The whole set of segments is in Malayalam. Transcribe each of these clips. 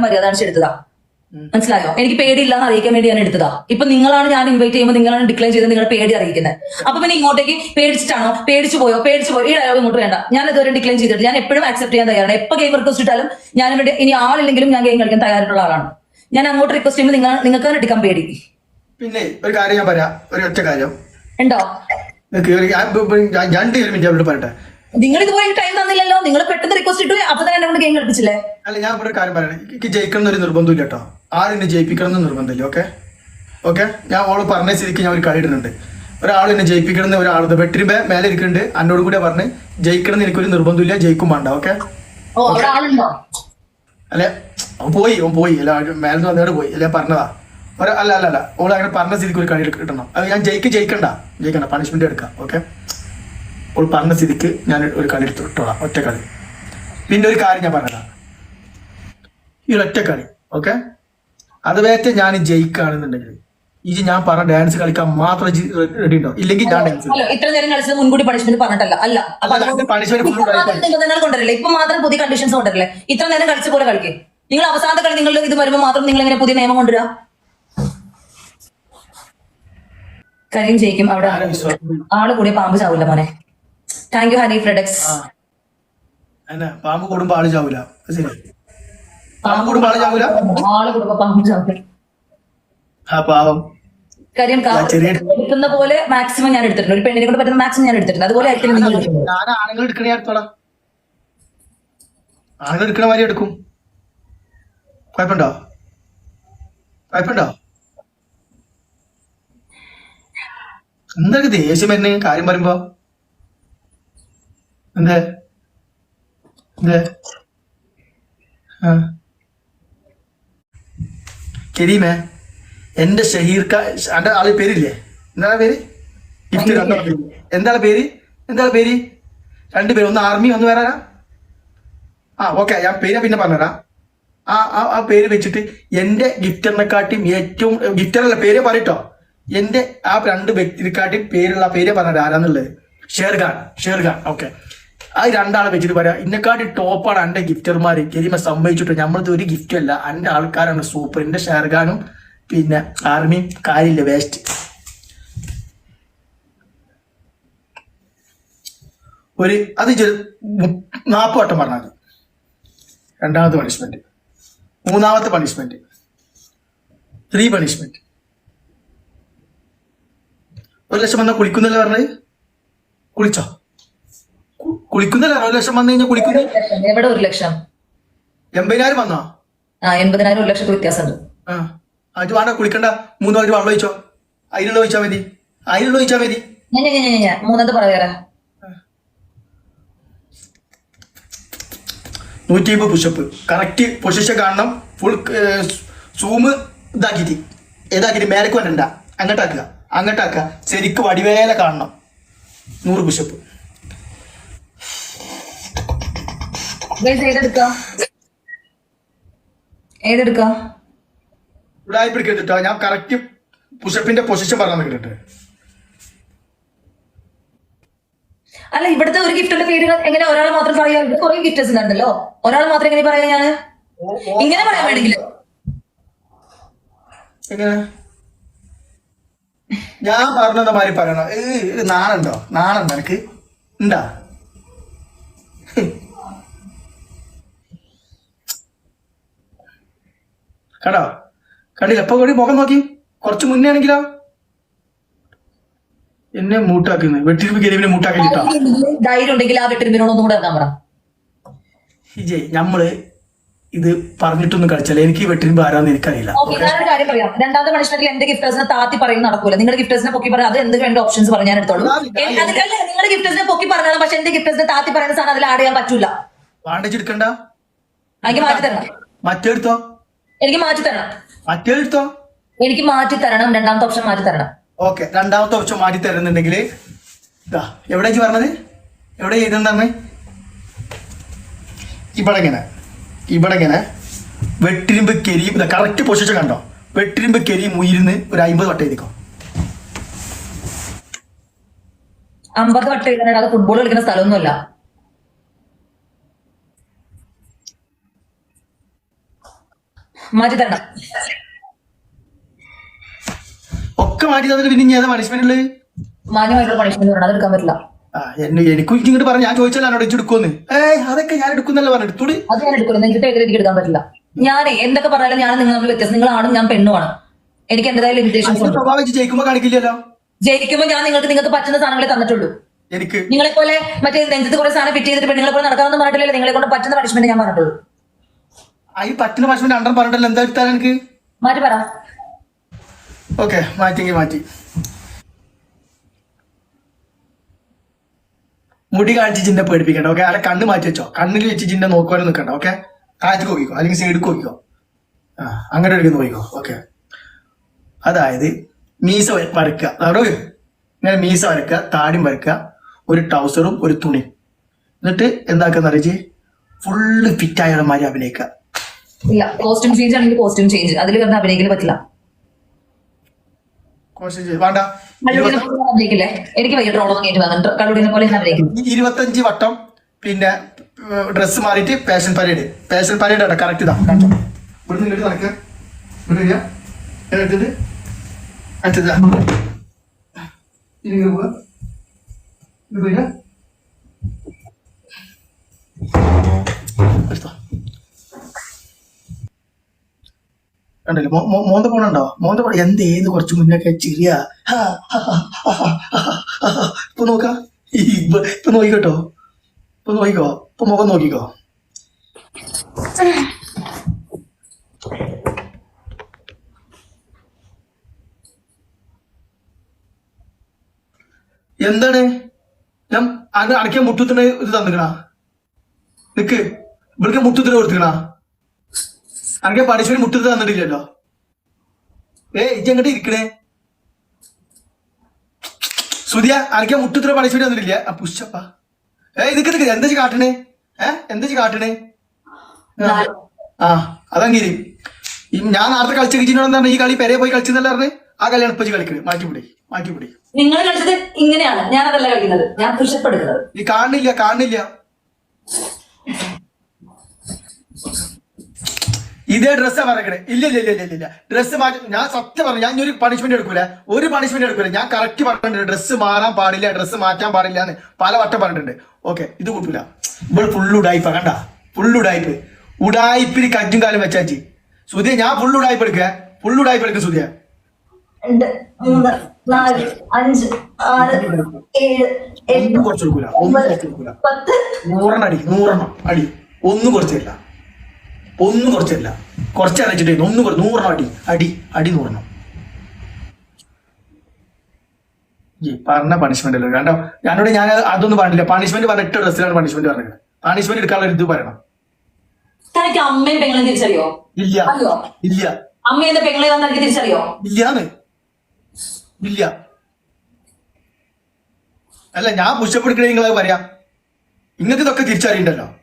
മര്യാദ കാണിച്ച് എടുത്തതാ മനസ്സിലായോ എനിക്ക് പേടിയില്ല എന്ന് അറിയിക്കാൻ വേണ്ടി ഞാൻ എടുത്തതാ ഇപ്പൊ നിങ്ങളാണ് ഞാൻ ഇൻവൈറ്റ് ചെയ്യുമ്പോൾ നിങ്ങളാണ് ഡിക്ലൈൻ ചെയ്ത് നിങ്ങളുടെ പേടി അറിയിക്കുന്നത് അപ്പൊ പിന്നെ ഇങ്ങോട്ടേക്ക് പേടിച്ചിട്ടാണോ പേടിച്ചു പോയോ പേടിച്ചു പോയോ ഈ ഡയലോഗ് ഇങ്ങോട്ട് വേണ്ട ഞാൻ ഇതുവരെ ഡിക്ലൈൻ ചെയ്തിട്ട് ഞാൻ എപ്പോഴും ആക്സെപ്റ്റ് ചെയ്യാൻ തയ്യാറാണ് എപ്പോ ഗെയിം റിക്വസ്റ്റ് ഇട്ടാലും ഞാൻ ഇവിടെ ഇനി ആളില്ലെങ്കിലും ഞാൻ ഗെയിം കളിക്കാൻ തയ്യാറുള്ള ആളാണ് ഞാൻ അങ്ങോട്ട് റിക്വസ്റ്റ് ചെയ്യുമ്പോൾ നിങ്ങൾ നിങ്ങൾക്ക് തന്നെ എടുക്കാൻ പേടി പിന്നെ ഒരു കാര്യം ഞാൻ പറയാം ഒരു ഒറ്റ കാര്യം ഉണ്ടോ ഒരു- ഞാൻ രണ്ട് മിനിറ്റ് അവരോട് പറയട്ടെ നിങ്ങൾ ഇതുപോലെ ടൈം തന്നില്ലല്ലോ. നിങ്ങൾ പെട്ടെന്ന് റിക്വസ്റ്റ് ഇട്ടു. അപ്പൊ തന്നെ എന്നെ കൊണ്ട് ഗെയിം കളിപ്പിച്ചില്ലേ? അല്ല ഞാൻ ഇവിടെ കാര്യം പറയണേ എനിക്ക് ജയിക്കണം എന്നൊരു നിർബന്ധമില്ല കേട്ടോ. ആരെന്നെ ജയിപ്പിക്കണം എന്ന് നിർബന്ധമില്ല ഓക്കെ ഓക്കെ ഞാൻ ഓൾ പറഞ്ഞ സ്ഥിതിക്ക് ഞാൻ ഒരു കളി ഇടുന്നുണ്ട്. ഒരാൾ എന്നെ ജയിപ്പിക്കണം എന്ന് ഒരാൾ വെട്ടിരിമ്പേ മേലെ ഇരിക്കുന്നുണ്ട്. എന്നോട് കൂടെ പറഞ്ഞ് ജയിക്കണം എന്ന് എനിക്കൊരു നിർബന്ധമില്ല ജയിക്കും വേണ്ട ഓക്കെ അല്ലെ അവൻ പോയി അവൻ പോയി. അല്ല മേലെ വന്നോട് പോയി. അല്ലെ പറഞ്ഞതാ. ഒരു അല്ല അല്ല അല്ല. ഓൾ അങ്ങനെ പറഞ്ഞ സ്ഥിതിക്ക് ഒരു കളി കിട്ടണം അത് ഞാൻ ജയിക്ക് ജയിക്കണ്ട. ജയിക്കണ്ട. പണിഷ്മെന്റ് എടുക്കാം ഓക്കെ ഓൾ പറഞ്ഞ സ്ഥിതിക്ക് ഞാൻ ഒരു കളി എടുത്ത് ഇട്ടോളാം ഒറ്റ കളി. പിന്നെ ഒരു കാര്യം ഞാൻ പറഞ്ഞതാണ് ഈ ഒറ്റ കളി ഓക്കെ? അത് വേറ്റ ഞാൻ ജയിക്കുകയാണെന്നുണ്ടെങ്കിൽ ഈ ഞാൻ പറഞ്ഞ ഡാൻസ് കളിക്കാൻ മാത്രം റെഡി ഉണ്ടോ? ഇല്ലെങ്കിൽ ഞാൻ ഡാൻസ് ഇത്ര നേരം കളിച്ചത് മുൻകൂടി പണിഷ്മെന്റ് പറഞ്ഞിട്ടല്ല. അല്ല അപ്പോൾ പണിഷ്മെന്റ് punishment ഇപ്പൊ കൊണ്ടുവരില്ലേ? മാത്രം പുതിയ കണ്ടീഷൻസ് കൊണ്ടുവരില്ലേ? ഇത്ര നേരം കളിച്ച പോലെ കളിക്കേ. നിങ്ങൾ അവസാനത്തെ കളി നിങ്ങൾ ഇത് വരുമ്പോൾ മാത്രം നിങ്ങൾ എങ്ങനെ പുതിയ നിയമം കൊണ്ടുവരാ? കരിയും ജയിക്കും അവിടെ. ആൾ കൂടിയ പാമ്പ് ചാവില്ല മോനെ. താങ്ക് യു ഹനി ഫ്രെഡക്സ് പാമ്പ് കൂടുമ്പോ ആൾ ചാവൂല. പാമ്പ് കൂടുമ്പോ ആൾ ചാവൂല? ആൾ കൂടുമ്പോ പാമ്പ് ചാവൂല. ആ പാവം. കാര്യം എടുക്കുന്ന പോലെ മാക്സിമം ഞാൻ എടുത്തിട്ടുണ്ട്. ഒരു പെണ്ണിനെ കൊണ്ട് പറ്റുന്ന മാക്സിമം ഞാൻ എടുത്തിട്ടുണ്ട്. അതുപോലെ ആയിരിക്കും നിങ്ങൾ എടുക്കുന്നത്. ഞാൻ ആണുങ്ങൾ എടുക്കണേ അടുത്തോളാം ആണുങ്ങൾ എടുക്കണ മാതിരി എടുക്കും. കുഴപ്പമുണ്ടോ? കുഴപ്പമുണ്ടോ? എന്തൊക്കെ ദേഷ്യം വരുന്ന? കാര്യം പറയുമ്പോ. എന്തേ? എന്തേ? ആ. കരീമേ എന്റെ ഷഹീർക്ക അന്റെ ആളെ പേരില്ലേ? എന്താണ് പേര്? എന്താണ് പേര്? എന്താണ് പേര്? രണ്ട് പേര് ഒന്ന് ആർമി ഒന്ന് വേറെ? ആ ഓക്കെ ഞാൻ പേര് പിന്നെ പറഞ്ഞുതരാം. ആ ആ ആ പേര് വെച്ചിട്ട് എന്റെ ഗിഫ്റ്ററിനെക്കാട്ടിയും ഏറ്റവും ഗിഫ്റ്ററല്ല പേര് പറയട്ടോ. എന്റെ ആ രണ്ട് വ്യക്തിനെക്കാട്ടിയും പേരുള്ള പേര് പറഞ്ഞുതരാം ആരാന്നുള്ളത്? ഷേർഖാൻ ഷേർഖാൻ ഓക്കെ. ആ രണ്ടാളെ വെച്ചിട്ട് പറയാം ഇന്നെക്കാട്ടി ടോപ്പാണ് എന്റെ ഗിഫ്റ്റർമാർ കരിമ സമ്മതിച്ചിട്ട് നമ്മളത് ഒരു ഗിഫ്റ്റും അല്ല. എന്റെ ആൾക്കാരാണ് സൂപ്പർ എന്റെ ഷേർഖാനും പിന്നെ ആർമിയും കാര്യമില്ല വേസ്റ്റ് ഒരു അത് നാൽപ്പത് വട്ടം പറഞ്ഞാൽ മതി. രണ്ടാമത്തെ പണിഷ്മെന്റ് മൂന്നാമത്തെ പണിഷ്മെന്റ് ത്രീ പണിഷ്മെന്റ് ഒരു ലക്ഷം വന്നാൽ കുളിക്കുന്നല്ലേ പറഞ്ഞത്? കുളിച്ചോ? കുളിക്കുന്നല്ലേ? ഒരു ലക്ഷം വന്നു കഴിഞ്ഞാൽ കുളിക്കുന്നു? എവിടെ ഒരു ലക്ഷം? എൺപതിനായിരം വന്നോ? ആ എൺപതിനായിരം ഒരു ലക്ഷം വ്യത്യാസമുണ്ട്. ആ അത് വേണ്ട കുളിക്കണ്ട. മൂന്നോ പേര് വെള്ളം ഒഴിച്ചോ? അതിനുള്ള ഒഴിച്ചാ മതി. അതിനുള്ള ഒഴിച്ചാ മതി. മൂന്നത് പറയാറ പറയാ നൂറ്റി അമ്പത് പുഷപ്പ്. കറക്റ്റ് പൊസിഷൻ കാണണം. ഫുൾ സൂമ് ഇതാക്കിയിട്ട്. ഏതാക്കിയിട്ട്? മേലേക്ക് വരണ്ട. അങ്ങോട്ടാക്കുക. അങ്ങോട്ടാക്കുക. ശരിക്കും വടിവേല കാണണം. നൂറ് പുഷപ്പ്. ഏതെടുക്കാം? ഞാൻ കറക്റ്റ് പുഷപ്പിന്റെ പൊസിഷൻ പറഞ്ഞു കിട്ടിട്ട് അല്ല ഇവിടുത്തെ ഒരു ഗിഫ്റ്റിന്റെ പേര് എങ്ങനെ ഒരാൾ മാത്രം പറയാ? ഇവിടെ കുറെ ഗിഫ്റ്റേഴ്സ് ഉണ്ടല്ലോ ഒരാൾ മാത്രം എങ്ങനെ പറയാ ഞാൻ? ഇങ്ങനെ പറയാൻ വേണമെങ്കിൽ ഞാൻ പറഞ്ഞ മാതിരി പറയണോ. നാണുണ്ടോ? നാണുണ്ടോ എനിക്ക് ഉണ്ടാ കണ്ടോ? കണ്ടില്ല? എപ്പോ കൂടി മുഖം നോക്കി. കുറച്ച് മുന്നേ ആണെങ്കിലോ? എന്നെ മൂട്ടാക്കുന്നത് വെട്ടിരുമ്പ് ഗരീബിനെ മൂട്ടാക്കിട്ടാ ധൈര്യം ഉണ്ടെങ്കിൽ ആ ഒന്നും കൂടെ ഇറക്കാൻ പറ. നമ്മൾ ഇത് പറഞ്ഞിട്ടൊന്നും കളിച്ചല്ല. എനിക്ക് വെട്ടിരുമ്പ് ആരാന്ന് എനിക്കറിയില്ല. ഓക്കെ ഞാനൊരു കാര്യം പറയാം. രണ്ടാമത്തെ പണിഷ്മെന്റിൽ എന്റെ ഗിഫ്റ്റേഴ്സിനെ താത്തി പറയും നടക്കൂല. നിങ്ങൾ ഗിഫ്റ്റേഴ്സിനെ പൊക്കി പറയാം അത് എന്ത് വേണ്ട ഓപ്ഷൻസ് പറഞ്ഞു ഞാൻ എടുത്തോളൂ. അതിലല്ല ഗിഫ്റ്റേഴ്സിനെ പൊക്കി പറഞ്ഞാൽ പക്ഷെ എന്റെ ഗിഫ്റ്റേഴ്സിനെ താത്തി പറയുന്ന സാധനം അതിൽ ആഡ് ചെയ്യാൻ പറ്റൂല. മാറ്റി തരണം. മറ്റെടുത്തോ എനിക്ക് മാറ്റി തരണം. മറ്റെടുത്തോ എനിക്ക് മാറ്റി തരണം. രണ്ടാമത്തെ ഓപ്ഷൻ മാറ്റി തരണം. ഓക്കെ രണ്ടാമത്തെ ഓപ്ഷൻ മാറ്റി തരുന്നുണ്ടെങ്കിൽ ഇതാ എവിടെ വെച്ച് പറഞ്ഞത്? എവിടെ ചെയ്തെന്താണ് ഇവിടെ ഇങ്ങനെ ഇവിടെ ഇങ്ങനെ വെട്ടിരുമ്പ് കരിയും ഇതാ കറക്റ്റ് പൊസിഷൻ കണ്ടോ? വെട്ടിരുമ്പ് കരിയും ഉയരുന്ന് ഒരു അമ്പത് വട്ടം എഴുതിക്കോ. അമ്പത് വട്ടം എഴുതാനാണ് ഫുട്ബോൾ കളിക്കുന്ന സ്ഥലമൊന്നുമല്ല. മാറ്റി തരണം ഒക്കെ മാറ്റി തന്നിട്ട് പിന്നെ ഏതാ പണിഷ്മെന്റ് ഉള്ളത്? മാന്യമായിട്ടുള്ള പണിഷ്മെന്റ് പറയണം അതെടുക്കാൻ പറ്റില്ല. എന്നെ എനിക്കും ഇങ്ങോട്ട് പറഞ്ഞു ഞാൻ എന്നോട് എടുക്കുമെന്ന് ഏയ് അതൊക്കെ ഞാൻ എടുക്കുന്നല്ലോ പറഞ്ഞു അത് ഞാൻ എടുക്കില്ല നിങ്ങൾക്ക് എതിരെ എനിക്ക് എടുക്കാൻ പറ്റില്ല. ഞാനേ എന്തൊക്കെ പറഞ്ഞാലും ഞാൻ നിങ്ങൾ വ്യത്യാസം. നിങ്ങളാണും ഞാൻ പെണ്ണുമാണ് എനിക്ക് എന്റേതായ ലിമിറ്റേഷൻസ് ഉണ്ട്. സ്വഭാവം ജയിക്കുമ്പോ കാണിക്കില്ലല്ലോ? ഞാൻ നിങ്ങൾക്ക് നിങ്ങൾക്ക് പറ്റുന്ന സാധനങ്ങളെ തന്നിട്ടുള്ളൂ. എനിക്ക്. നിങ്ങളെ പോലെ മറ്റേ നെഞ്ചത്ത് കുറെ സാധനം ഫിറ്റ് ചെയ്തിട്ട് പെണ്ണുങ്ങളെ പോലെ നടക്കാമെന്ന് പറഞ്ഞിട്ടില്ല നിങ്ങളെ കൊണ്ട് പറ്റുന്ന പണിഷ്മെന്റ് ഞാൻ പറഞ്ഞിട്ടുള്ളൂ. ഈ പത്തിന് പശുവിന്റെ അണ്ടർ പറഞ്ഞിട്ടല്ലോ? എന്താ എടുത്താൽ എനിക്ക്? മാറ്റി പറ. ഓക്കെ മാറ്റിയെങ്കിൽ മാറ്റി. മുടി കാണിച്ച് ചിന്നെ പേടിപ്പിക്കണ്ട ഓക്കെ? അല്ല കണ്ണ് മാറ്റി വെച്ചോ. കണ്ണിൽ വെച്ച് ചിന്നെ നോക്കുവാനും നിൽക്കണ്ട ഓക്കെ? കാറ്റ് നോക്കിക്കോ അല്ലെങ്കിൽ സൈഡ് നോക്കിക്കോ ആ അങ്ങനെ എടുക്കുന്ന പോയിക്കോ ഓക്കെ? അതായത് മീസ വര- വരക്കുക അവിടെ ഇങ്ങനെ മീസ വരക്കുക താടിയും വരക്കുക ഒരു ട്രൗസറും ഒരു തുണിയും. എന്നിട്ട് എന്താക്കുന്ന അറിയിച്ച് ഫുള്ള് ഫിറ്റ് മാതിരി അഭിനയിക്കുക. ഇല്ല കോസ്റ്റ്യൂം ചേഞ്ച് ആണെങ്കിൽ കോസ്റ്റ്യൂം ചേഞ്ച് അതിൽ കിടന്ന് അഭിനയിക്കൽ പറ്റില്ല. അഭിനയിക്കില്ലേ? എനിക്ക് വയ്യ ട്രോളൊന്നും വന്നിട്ട് പോലെ ഇരുപത്തഞ്ച് വട്ടം പിന്നെ ഡ്രസ്സ് മാറിയിട്ട് പാഷൻ പരേഡ് പാഷൻ പരേഡ് ആണ് കറക്റ്റ് ഇതാ. കണ്ടോ? ഇവിടെ നിന്ന് ഇങ്ങോട്ട് നടക്കുക ഇവിടെ വരിക. ഇങ്ങനെ എടുത്തിട്ട് അടുത്തത് ഇങ്ങനെ പോവുക ഇങ്ങനെ വരിക. മോ- മോന്ത പോണുണ്ടോ? മോന്ത പോണ എന്ത് ഏത് കുറച്ച് മുന്നൊക്കെ ചിരിയ? ഇപ്പൊ നോക്ക. ഇപ്പൊ നോക്കിക്കോട്ടോ. ഇപ്പൊ നോക്കിക്കോ. ഇപ്പൊ മുഖം നോക്കിക്കോ. എന്താണ്? ഞാൻ അടക്കാൻ മുട്ടുത്തിന് ഇത് തന്നിക്കണ? നിക്ക്. ഇവിടേക്ക് മുട്ടുത്തിന് കൊടുത്തിക്കണ? അനക്കെ പണിഷ്മെന്റ് മുട്ടത്ത് തന്നിട്ടില്ലല്ലോ. ഏ ഇജ്ജ് എങ്ങോട്ട് ഇരിക്കണേ? സുധിയ അനക്കെ മുട്ടുത്ര പണിഷ്മെന്റ് തന്നിട്ടില്ല. ആ പുഷപ്പ ഏ ഇതൊക്കെ നിക്ക് എന്താ കാട്ടണേ? ഏ എന്താ കാട്ടണേ? ആ. അതങ്ങനെ ഞാൻ നേരത്തെ കളിച്ച കിച്ചിനോട് ഈ കളി പെരെ പോയി കളിച്ചെന്നല്ല പറഞ്ഞ്? ആ കളിയാണ് ഇപ്പൊ കളിക്കുന്നത് കളിക്കണേ. മാറ്റിപ്പിടി മാറ്റിപ്പിടി നിങ്ങൾ കളിച്ചത് ഇങ്ങനെയാണ്. ഞാനതല്ല കളിക്കുന്നത്. ഞാൻ പുഷപ്പെടുക്കുന്നത് ഈ കാണുന്നില്ല കാണുന്നില്ല. ഇതേ ഡ്രസ്സ് പറയണേ. ഇല്ല ഇല്ല ഇല്ല ഇല്ല ഇല്ല. ഡ്രസ്സ് മാറ്റി ഞാൻ സത്യം പറഞ്ഞു ഞാൻ ഒരു പണിഷ്മെന്റ് എടുക്കൂല. ഒരു പണിഷ്മെന്റ് എടുക്കൂല. ഞാൻ കറക്റ്റ് പറഞ്ഞിട്ടുണ്ട്. ഡ്രസ്സ് മാറാൻ പാടില്ല ഡ്രസ്സ് മാറ്റാൻ പാടില്ല എന്ന് പല വട്ടം പറഞ്ഞിട്ടുണ്ട്. ഓക്കെ ഇത് കൂട്ടൂല. ഇവിടെ ഫുള്ള് ഉടായ്പ കണ്ട? ഫുള്ള് ഉടായ്പ് ഉടായ്പിന് കജ്ജും കാലം വെച്ചാച്ചി സുധിയ ഞാൻ ഫുള്ള് ഉടായ്പ എടുക്കുക. ഫുള്ള് ഉടായ്പ എടുക്കുക സുധിയ. രണ്ട് മൂന്ന് നാല് അഞ്ച് ആറ് ഏഴ് എട്ട് ഒന്നും കുറച്ച് കൊടുക്കൂല ഒന്നും കുറച്ച് കൊടുക്കൂല നൂറെണ്ണം അടി നൂറെണ്ണം. അടി ഒന്നും കുറച്ചില്ല ഒന്നും കുറച്ചില്ല കുറച്ച് അടച്ചിട്ട് ഒന്നും നൂറെണ്ണം അടി. അടി. അടി നൂറെണ്ണം. ഈ പറഞ്ഞ പണിഷ്മെന്റ് അല്ലേ? കണ്ടോ? ഞാനോട് ഞാൻ അതൊന്നും പറഞ്ഞില്ല പണിഷ്മെന്റ് പറഞ്ഞിട്ട് ഡ്രസ്സിലാണ് പണിഷ്മെന്റ് പറഞ്ഞത്. പണിഷ്മെന്റ് എടുക്കാനുള്ള ഇത് പറയണം. തനിക്ക് അമ്മയും പെങ്ങളെ തിരിച്ചറിയോ? ഇല്ല. ഇല്ല. പെങ്ങളെ തിരിച്ചറിയോ? ഇല്ലാന്ന്. ഇല്ല. അല്ല ഞാൻ പുഷപ്പ് എടുക്കണേ നിങ്ങളത് പറയാം. നിങ്ങൾക്ക് ഇതൊക്കെ തിരിച്ചറിയണ്ടല്ലോ.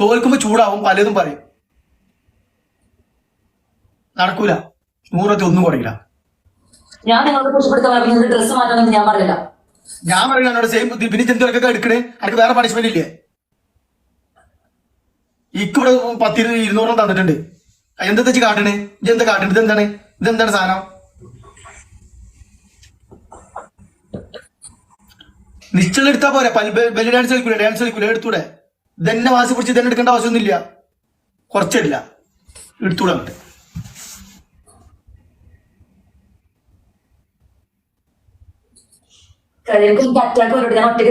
തോൽക്കുമ്പോ ചൂടാവും പലതും പറയും. നടക്കൂല. നൂറത്തി ഒന്നും കുറയില്ല. ഞാൻ നിങ്ങളോട് പറഞ്ഞത് ഡ്രസ്സ് മാറ്റണമെന്ന് ഞാൻ ഞാൻ പറയുന്നത് എന്നോട് സെയിം ബുദ്ധി. പിന്നെ ചെന്തൊക്കെ എടുക്കണേ? അനക്ക് വേറെ പണിഷ്മെന്റ് ഇല്ലേ? ഇക്കിവിടെ പത്തിരു ഇരുന്നൂറ് തന്നിട്ടുണ്ട്. എന്താ വെച്ച് കാട്ടണേ? ഇത് എന്താ കാട്ടണേ? ഇതെന്താണ് ഇതെന്താണ് സാധനം? നിശ്ചലം എടുത്താ പോരെ. ബെല്ലി ഡാൻസ് കളിക്കൂലെ? ഡാൻസ് കളിക്കൂലെ? എടുത്തൂടെ? ഇതന്നെ വാശി പിടിച്ച് ഇതന്നെ എടുക്കേണ്ട ആവശ്യമൊന്നുമില്ല. കുറച്ചില്ല അങ്ങോട്ട്.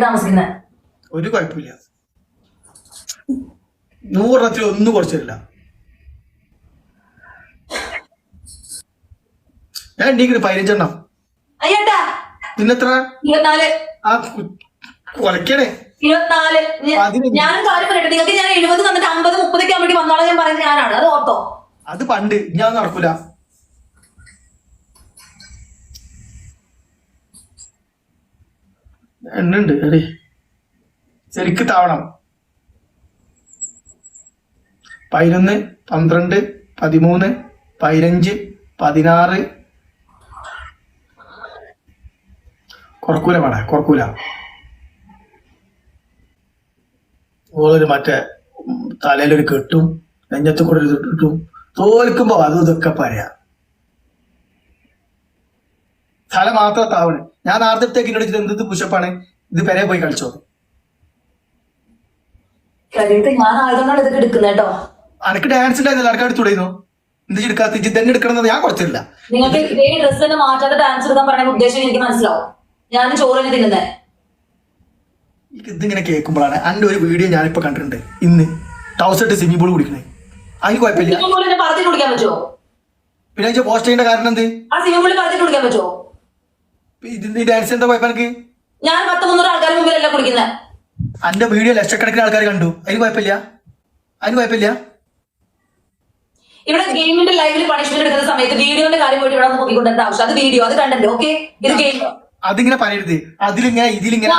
താമസിക്കുന്നത് ഒരു കുഴപ്പമില്ല. നൂറെണ്ണത്തിൽ ഒന്നും കുറച്ചില്ല ഞാൻ ഉണ്ടെങ്കിൽ പതിനഞ്ചെണ്ണം. പിന്നെത്ര ആ കുറയ്ക്കണേ ഇരുപത്തിനാല്. ഞാനും കാര്യം പറയട്ടെ. നിങ്ങൾക്ക് ഞാൻ എഴുപത് തന്നിട്ട് അമ്പത് മുപ്പതൊക്കെ ആകുമ്പോഴേക്കും വന്നോളാം ഞാൻ പറയുന്നത് ഞാനാണ്. അത് ഓർത്തോ? അത് പണ്ട്. ഞാൻ നടക്കൂല. എണ്ണുണ്ട് എടി. ശരിക്ക് താവണം. പതിനൊന്ന് പന്ത്രണ്ട് പതിമൂന്ന് പതിനഞ്ച് പതിനാറ്. കുറക്കൂല വേണേ കുറക്കൂല. ഓളൊരു മറ്റേ തലയിലൊരു കെട്ടും നെഞ്ഞത്ത് കൂടെ ഒരു കിട്ടും തോൽക്കുമ്പോ അതും ഇതൊക്കെ പറയാം. തല മാത്രം താവണ് ഞാൻ ആർദ്യത്തേക്ക് എന്നോട് ഇത് എന്ത് പുഷപ്പാണ്? ഇത് പെരെ പോയി കളിച്ചോ? അനക്ക് ഡാൻസ് ഉണ്ടായിരുന്നില്ല അനക്ക് അടുത്തുടയുന്നു എന്ത് എടുക്കാത്ത ഇജ്ജ് തന്നെ എടുക്കണമെന്ന് ഞാൻ കുറച്ചില്ല നിങ്ങൾക്ക് ഇതേ ഡ്രസ് തന്നെ മാറ്റാതെ ഡാൻസ് എടുക്കാൻ പറയുന്ന ഉദ്ദേശം എനിക്ക് മനസ്സിലാവും. ഞാൻ ചോറ് തന്നെ തിന്നുന്നത് ഇതിങ്ങനെ കേൾക്കുമ്പോഴാണ് എന്റെ ഒരു വീഡിയോ ഞാനിപ്പോ കണ്ടിട്ടുണ്ട്. ഇന്ന് ടൗസ് ഇട്ട് സ്വിമ്മിംഗ് പൂൾ കുടിക്കണേ. അതിന് കുഴപ്പമില്ല. പിന്നെ വെച്ചാൽ പോസ്റ്റ് ചെയ്യേണ്ട കാരണം എന്ത്? ഇതിന്റെ ഡാൻസ് എന്താ കുഴപ്പം എനിക്ക് ഞാൻ പത്ത് മുന്നൂറ് ആൾക്കാർ മുമ്പിലല്ല കുടിക്കുന്നത് അന്റെ വീഡിയോ ലക്ഷക്കണക്കിന് ആൾക്കാർ കണ്ടു. അതിന് കുഴപ്പമില്ല. അതിന് കുഴപ്പമില്ല. ഇവിടെ ഗെയിമിന്റെ ലൈവിൽ പണിഷ്മെന്റ് എടുക്കുന്ന സമയത്ത് വീഡിയോന്റെ കാര്യം പോയിട്ട് ഇവിടെ നോക്കിക്കൊണ്ടേണ്ട ആവശ്യം. അത് വീഡിയോ അത് കണ്ടന്റ് ഓക്കെ ഇത് ഗെയിം അതിങ്ങനെ പറയരുത്. അതിലിങ്ങനെ ഇതിലിങ്ങനെ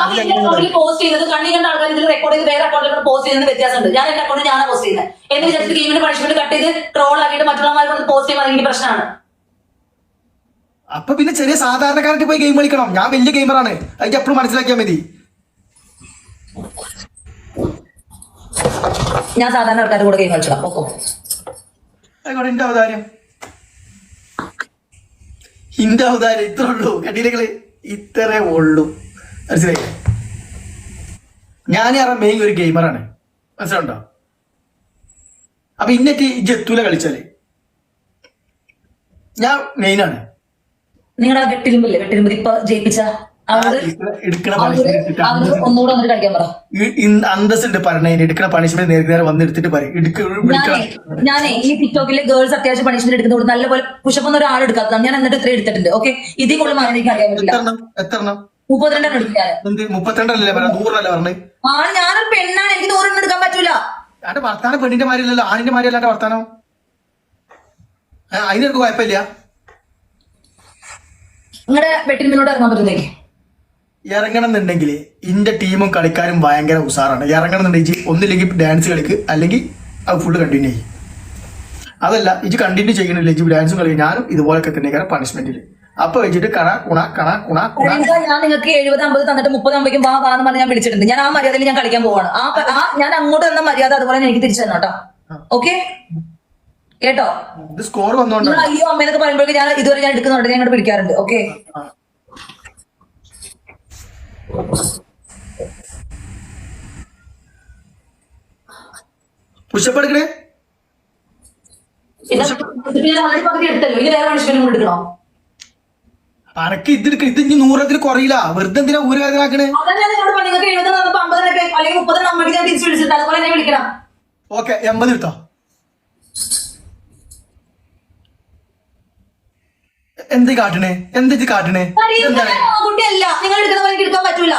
പോസ്റ്റ് ചെയ്തത് കണ്ണി കണ്ട ആൾക്കാർ ഇതിൽ റെക്കോർഡ് ചെയ്ത് വേറെ അക്കൗണ്ടിൽ പോസ്റ്റ് ചെയ്യുന്ന വ്യത്യാസമുണ്ട്. ഞാൻ എന്റെ അക്കൗണ്ടിൽ ഞാനാണ് പോസ്റ്റ് ചെയ്യുന്നത് എന്ന് വിചാരിച്ചിട്ട് ഗെയിമിന്റെ പണിഷ്മെന്റ് കട്ട് ചെയ്ത് ട്രോൾ ആക്കിയിട്ട് പോസ്റ്റ് ചെയ്യുമ്പോൾ എനിക്ക് പ്രശ്നമാണ്. അപ്പൊ പിന്നെ ചെറിയ സാധാരണക്കാരായിട്ട് പോയി ഗെയിം കളിക്കണം. ഞാൻ വലിയ ഗെയിമറാണ് അതിന്റെ എപ്പോഴും മനസ്സിലാക്കിയാൽ മതി. ഞാൻ സാധാരണ ആൾക്കാരുടെ കൂടെ ഗെയിം കളിച്ചോളാം ഓക്കോ. ആയിക്കോട്ടെ എന്റെ അവതാരം. എന്റെ അവതാരം ഇത്രേ ഉള്ളൂ. കണ്ടില്ലേ ഇത്രേ ഉള്ളൂ. മനസ്സിലായി ഞാൻ അറിയാൻ മെയിൻ ഒരു ഗെയിമറാണ്. മനസ്സിലുണ്ടോ അപ്പൊ ഇന്നത്തെ ജത്തൂല കളിച്ചാൽ ഞാൻ മെയിനാണ് നിങ്ങളുടെ വെട്ടിലുമ്പില്ലേ വെട്ടിലുമ്പ് ഇപ്പൊ ജയിപ്പിച്ച? അന്തസ്സുണ്ട് പറഞ്ഞു എടുക്കണ പണിഷ്മെന്റ് നേരെ നേരെ വന്ന് എടുത്തിട്ട് പറയും. ഞാനേ ഈ ടിക്ടോക്കിലെ ഗേൾസ് അത്യാവശ്യം പണിഷ്മെന്റ് എടുക്കുന്നതുകൊണ്ട് നല്ലപോലെ പുഷപ്പ് ഒന്നും ഒരാൾ എടുക്കാത്തതാണ് ഞാൻ എന്നിട്ട് ഇത്ര എടുത്തിട്ടുണ്ട്. ഓക്കെ ഇതിൽ കൂടുതൽ എനിക്ക് അറിയാൻ പറ്റില്ല. എത്ര എണ്ണം എത്ര എണ്ണം മുപ്പത്തിരണ്ടെണ്ണം എടുക്കാൻ മുപ്പത്തിരണ്ടല്ലേ പറഞ്ഞ? നൂറല്ലേ പറഞ്ഞത് ആ ഞാനൊരു പെണ്ണാണ്. എനിക്ക് നൂറെണ്ണം എടുക്കാൻ പറ്റൂല. എന്റെ വർത്താനം പെണ്ണിന്റെ മാരിയല്ലല്ലോ ആണിന്റെ മാരിയല്ല എന്റെ വർത്താനം. ഏ, അതിനൊക്കെ കുഴപ്പമില്ല. നിങ്ങളുടെ വെട്ടിലിനോട് ഇറങ്ങാൻ പറ്റുന്നേക്ക് ഇറങ്ങണം എന്നുണ്ടെങ്കിൽ ഇന്റെ ടീമും കളിക്കാരും ഭയങ്കര ഉസാറാണ്. ഇറങ്ങണം എന്നുണ്ടെങ്കിൽ ഒന്നില്ലെങ്കിൽ ഡാൻസ് കളിക്ക് അല്ലെങ്കിൽ അത് ഫുള്ള് കണ്ടിന്യൂ ചെയ്യും. അതല്ല ഇത് കണ്ടിന്യൂ ചെയ്യണില്ല ഇജ് ഡാൻസും കളിക്കും. ഞാനും ഇതുപോലൊക്കെ തന്നെയാണ് പണിഷ്മെന്റിൽ അപ്പൊ വെച്ചിട്ട് കണ കുണ കണ കുണ കുണ. ഞാൻ നിങ്ങൾക്ക് എഴുപത് അമ്പത് തന്നിട്ട് മുപ്പത് അമ്പതിക്കും വാ വാ എന്ന് പറഞ്ഞ് ഞാൻ വിളിച്ചിട്ടുണ്ട്. ഞാൻ ആ മര്യാദയിൽ ഞാൻ കളിക്കാൻ പോവാണ്. ആ ഞാൻ അങ്ങോട്ട് തന്ന മര്യാദ അതുപോലെ എനിക്ക് തിരിച്ചു തന്നെ കേട്ടോ ഓക്കെ? കേട്ടോ? സ്കോർ വന്നോണ്ട് അയ്യോ അമ്മേന്നൊക്കെ പറയുമ്പോഴേക്കും ഞാൻ ഇതുവരെ ഞാൻ എടുക്കുന്നുണ്ട് ഞാൻ ഇങ്ങോട്ട് പിടിക്കാറുണ്ട് ഓക്കെ പുഷപ്പ് എടുക്കണേ പിന്നെ പിന്നെ already പകുതി എടുത്തല്ലോ ഇനി വേറെ പണിഷ്മെന്റ് കൂടെ എടുക്കണോ? അനക്ക് ഇത് എടുക്ക. ഇത് ഇനി നൂറത്തിൽ കുറയില്ല. വെറുതെ എന്തിനാ വേദനാക്കണേ അതാണ് ഞാൻ നിങ്ങളോട് പറഞ്ഞത് നിങ്ങൾക്ക് എഴുപത് തന്നപ്പോ അമ്പതിനൊക്കെ അല്ലെങ്കിൽ മുപ്പതെണ്ണം അമ്മയ്ക്ക് ഞാൻ തിരിച്ചു വിളിച്ചിട്ട് അതുപോലെ എന്നെ വിളിക്കണം ഓക്കെ എൺപത് എടുത്തോ എന്ത് കാട്ടണേ? എന്ത് കാട്ടണേ? കുട്ടിയല്ല നിങ്ങൾ എടുക്കുന്ന പോലെ എടുക്കാൻ പറ്റൂല.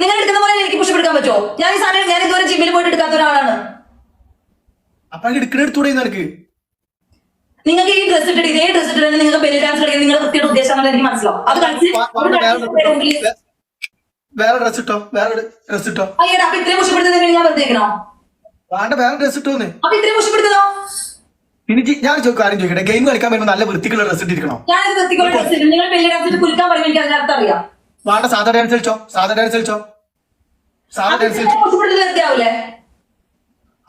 നിങ്ങൾ എടുക്കുന്ന പോലെ എനിക്ക് പുഷപ്പ് എടുക്കാൻ പറ്റുമോ? ഞാൻ ഈ സാധനം ഞാൻ ഇതുവരെ ജിമ്മിൽ പോയിട്ട് എടുക്കാത്ത ഒരാളാണ്. അപ്പൊ എടുക്കണ എടുത്തൂടെ നിനക്ക് നിങ്ങൾക്ക് ഈ ഡ്രസ് ഇട്ടിട്ട് ഇതേ ഡ്രസ് ഇട്ടിട്ട് നിങ്ങൾക്ക് ബെല്ലി ഡാൻസ് കളിക്കാൻ നിങ്ങളുടെ വൃത്തിയുടെ ഉദ്ദേശം എനിക്ക് മനസ്സിലാവും. അത് കളിച്ച് വേറെ ഡ്രസ് ഇട്ടോ? വേറെ ഡ്രസ് ഇട്ടോ? അയ്യടാ അപ്പൊ ഇത്രയും പുഷപ്പ് എടുത്തതിന് ഞാൻ വെറുതെ വേണ്ട വേറെ ഡ്രസ് ഇട്ടോന്ന്. അപ്പൊ ഇത്രയും പുഷപ്പ് പിന്നെ ഞാൻ ചോദിക്കും കാര്യം ചോദിക്കട്ടെ? ഗെയിം കളിക്കാൻ വരുമ്പോൾ നല്ല വൃത്തിക്കുള്ള ഡ്രസ് ഇട്ടിരിക്കണം? എനിക്ക് വേണ്ട സാധാ ഡാൻസ് കളിച്ചോ? സാധാ ഡാൻസ് കളിച്ചോ? സാധാ അപ്പൊ ഡാൻസ്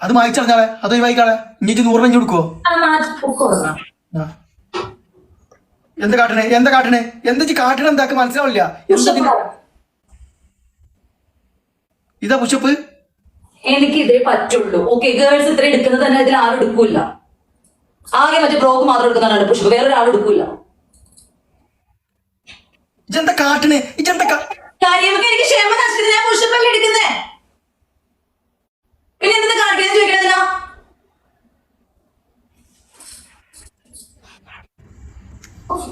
അത് വായിച്ചറിഞ്ഞാളെ അത് വായിക്കാളെ ഇനി നൂറ് നൂറിനഞ്ച് കൊടുക്കുവോ. എന്ത് കാട്ടണേ? എന്താ കാട്ടണേ? എന്താ കാട്ടണം കാട്ടണേ എന്താക്ക് മനസ്സിലാവില്ല. എന്താ ഇതാ പുഷപ്പ് എനിക്ക് ഇതേ പറ്റുള്ളൂ. ഓക്കെ ഗേൾസ് ഇത്ര എടുക്കുന്നത് തന്നെ ഇതിൽ ആരും എടുക്കൂല. ആകെ മറ്റേ ബ്രോക്ക് മാത്രം എടുക്കുന്നതാണ് പുഷ്പ. വേറെ വേറൊരാൾ എടുക്കൂല ഇജന്ത കാട്ടണേ ഇജന്ത കാര്യമൊക്കെ എനിക്ക് ക്ഷമ നഷ്ടത്തിന് ഞാൻ പുഷ്പല്ലേ എടുക്കുന്നേ. പിന്നെ എന്തെന്ന് കാണിക്കാൻ ചോദിക്കണതിനാ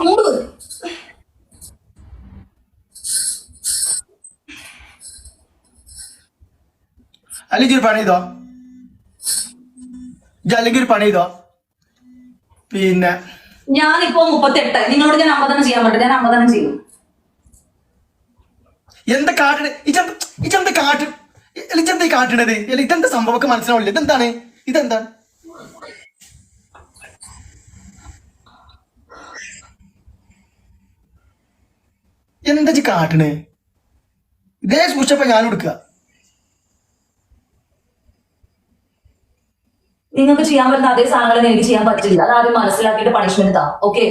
മൂട് അല്ലെങ്കിൽ ഒരു പണി ചെയ്തോ? അല്ലെങ്കിൽ ഒരു പണി ചെയ്തോ? പിന്നെ? ഞാനിപ്പോ മുപ്പത്തെട്ട്. നിങ്ങളോട് ഞാൻ അമ്പതെണ്ണം ചെയ്യാൻ പറ്റും. ഞാൻ അമ്പതെണ്ണം ചെയ്യും. എന്താ കാട്ടണ ഇജന്ത ഇജെന്താ കാട്ട്? ഇജെന്താ കാട്ടണത് ഇതെന്താ സംഭവമൊക്കെ മനസ്സിലാവില്ല ഇതെന്താണ്? ഇതെന്താണ്? എന്താ ചി കാട്ടണേ ഇതേ സൂക്ഷിച്ചപ്പോ ഞാൻ കൊടുക്കുക നിങ്ങൾക്ക് ചെയ്യാൻ പറ്റുന്ന അതേ സാധനങ്ങൾ എനിക്ക് ചെയ്യാൻ പറ്റില്ല. അത് ആദ്യം മനസ്സിലാക്കിയിട്ട് പണിഷ്മെന്റ് താ ഓക്കെ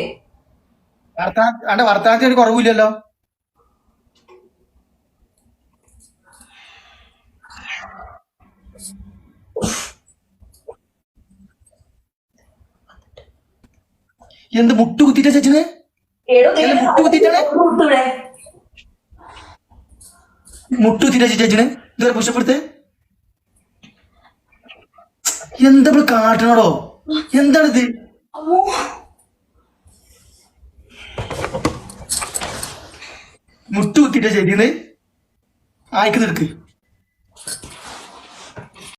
വർത്താനത്തിന് ഒരു കുറവില്ലല്ലോ? എന്ത് മുട്ടു കുത്തിട്ട ചേച്ചന് കുത്തിട്ടാണ് മുട്ട് കുത്തിയിട്ടാണ്? മുട്ടൂടെ മുട്ടു കുത്തിട്ട ചേച്ചന്? ഇതുവരെ പുഷപ്പെടുത്ത് എന്താ ഇവൾ കാട്ടണടോ? എന്താണിത്? മുട്ടുകുത്തിട്ട മുട്ടു കുത്തിട്ട ചേച്ചിന് ആയിക്ക് നിൽക്ക്.